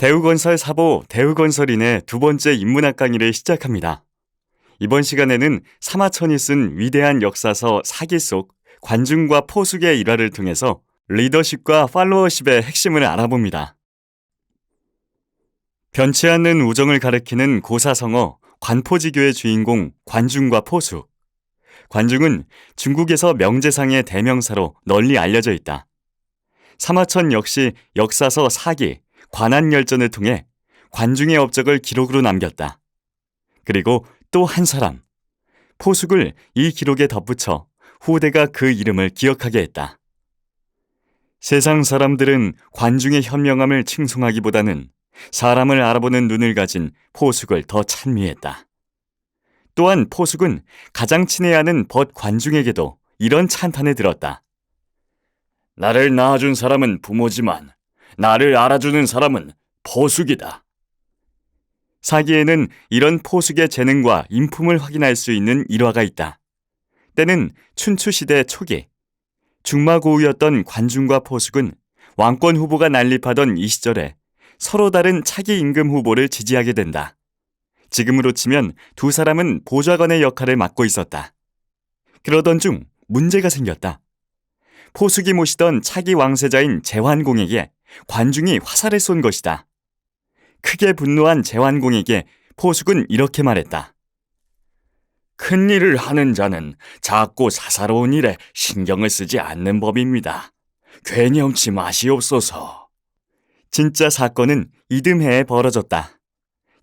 대우건설 사보 대우건설인의 두 번째 인문학 강의를 시작합니다. 이번 시간에는 사마천이 쓴 위대한 역사서 사기 속 관중과 포숙의 일화를 통해서 리더십과 팔로워십의 핵심을 알아봅니다. 변치 않는 우정을 가리키는 고사성어 관포지교의 주인공 관중과 포숙. 관중은 중국에서 명제상의 대명사로 널리 알려져 있다. 사마천 역시 역사서 사기, 관한 열전을 통해 관중의 업적을 기록으로 남겼다. 그리고 또 한 사람, 포숙을 이 기록에 덧붙여 후대가 그 이름을 기억하게 했다. 세상 사람들은 관중의 현명함을 칭송하기보다는 사람을 알아보는 눈을 가진 포숙을 더 찬미했다. 또한 포숙은 가장 친해야 하는 벗 관중에게도 이런 찬탄을 들었다. 나를 낳아준 사람은 부모지만 나를 알아주는 사람은 포숙이다. 사기에는 이런 포숙의 재능과 인품을 확인할 수 있는 일화가 있다. 때는 춘추시대 초기 중마고우였던 관중과 포숙은 왕권 후보가 난립하던 이 시절에 서로 다른 차기 임금 후보를 지지하게 된다. 지금으로 치면 두 사람은 보좌관의 역할을 맡고 있었다. 그러던 중 문제가 생겼다. 포숙이 모시던 차기 왕세자인 제환공에게 관중이 화살을 쏜 것이다. 크게 분노한 제환공에게 포숙은 이렇게 말했다. 큰 일을 하는 자는 작고 사사로운 일에 신경을 쓰지 않는 법입니다. 괜히 험치 마시옵소서. 진짜 사건은 이듬해에 벌어졌다.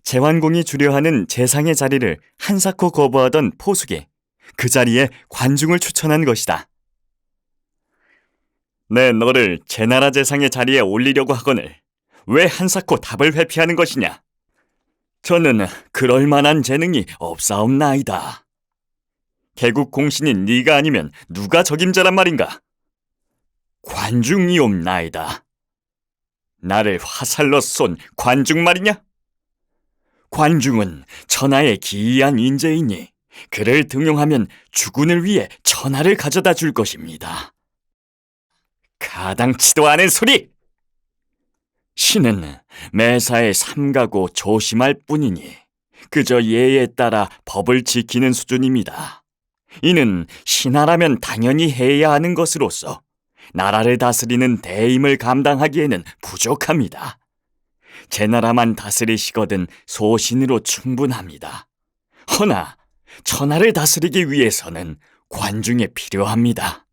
제환공이 주려하는 재상의 자리를 한사코 거부하던 포숙이 그 자리에 관중을 추천한 것이다. 내 너를 제 나라 재상의 자리에 올리려고 하거늘 왜 한사코 답을 회피하는 것이냐? 저는 그럴 만한 재능이 없사옵나이다. 개국 공신인 네가 아니면 누가 적임자란 말인가? 관중이옵나이다. 나를 화살로 쏜 관중 말이냐? 관중은 천하의 기이한 인재이니 그를 등용하면 주군을 위해 천하를 가져다 줄 것입니다. 가당치도 않은 소리! 신은 매사에 삼가고 조심할 뿐이니 그저 예에 따라 법을 지키는 수준입니다. 이는 신하라면 당연히 해야 하는 것으로서 나라를 다스리는 대임을 감당하기에는 부족합니다. 제 나라만 다스리시거든 소신으로 충분합니다. 허나 천하를 다스리기 위해서는 관중이 필요합니다.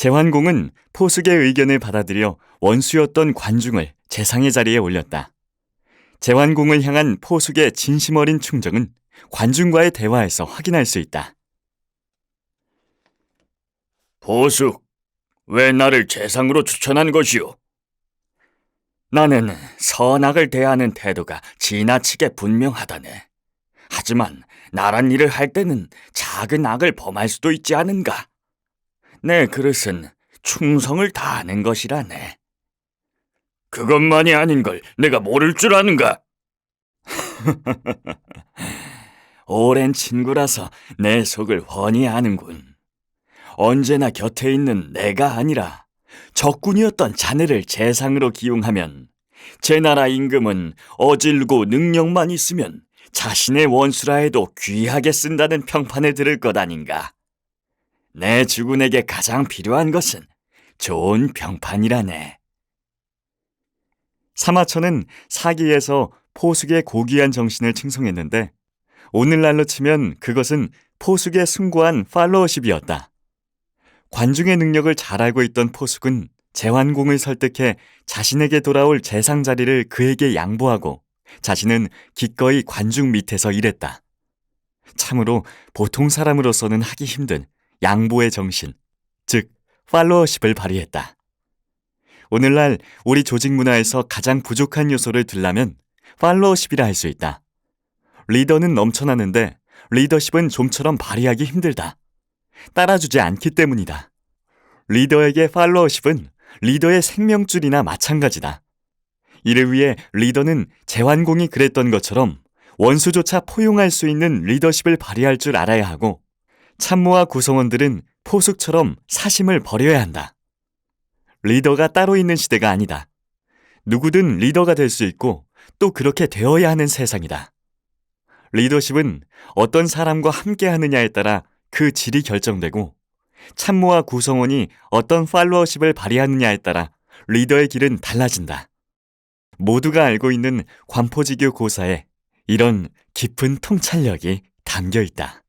제환공은 포숙의 의견을 받아들여 원수였던 관중을 재상의 자리에 올렸다. 제환공을 향한 포숙의 진심 어린 충정은 관중과의 대화에서 확인할 수 있다. 포숙, 왜 나를 재상으로 추천한 것이오? 나는 선악을 대하는 태도가 지나치게 분명하다네. 하지만 나란 일을 할 때는 작은 악을 범할 수도 있지 않은가? 내 그릇은 충성을 다하는 것이라네. 그것만이 아닌 걸 내가 모를 줄 아는가? 오랜 친구라서 내 속을 훤히 아는군. 언제나 곁에 있는 내가 아니라 적군이었던 자네를 재상으로 기용하면 제 나라 임금은 어질고 능력만 있으면 자신의 원수라 해도 귀하게 쓴다는 평판을 들을 것 아닌가. 내 주군에게 가장 필요한 것은 좋은 평판이라네. 사마천은 사기에서 포숙의 고귀한 정신을 칭송했는데 오늘날로 치면 그것은 포숙의 숭고한 팔로워십이었다. 관중의 능력을 잘 알고 있던 포숙은 제환공을 설득해 자신에게 돌아올 재상 자리를 그에게 양보하고 자신은 기꺼이 관중 밑에서 일했다. 참으로 보통 사람으로서는 하기 힘든 양보의 정신, 즉 팔로워십을 발휘했다. 오늘날 우리 조직 문화에서 가장 부족한 요소를 들라면 팔로워십이라 할 수 있다. 리더는 넘쳐나는데 리더십은 좀처럼 발휘하기 힘들다. 따라주지 않기 때문이다. 리더에게 팔로워십은 리더의 생명줄이나 마찬가지다. 이를 위해 리더는 제환공이 그랬던 것처럼 원수조차 포용할 수 있는 리더십을 발휘할 줄 알아야 하고 참모와 구성원들은 포숙처럼 사심을 버려야 한다. 리더가 따로 있는 시대가 아니다. 누구든 리더가 될 수 있고 또 그렇게 되어야 하는 세상이다. 리더십은 어떤 사람과 함께 하느냐에 따라 그 질이 결정되고 참모와 구성원이 어떤 팔로워십을 발휘하느냐에 따라 리더의 길은 달라진다. 모두가 알고 있는 관포지교 고사에 이런 깊은 통찰력이 담겨 있다.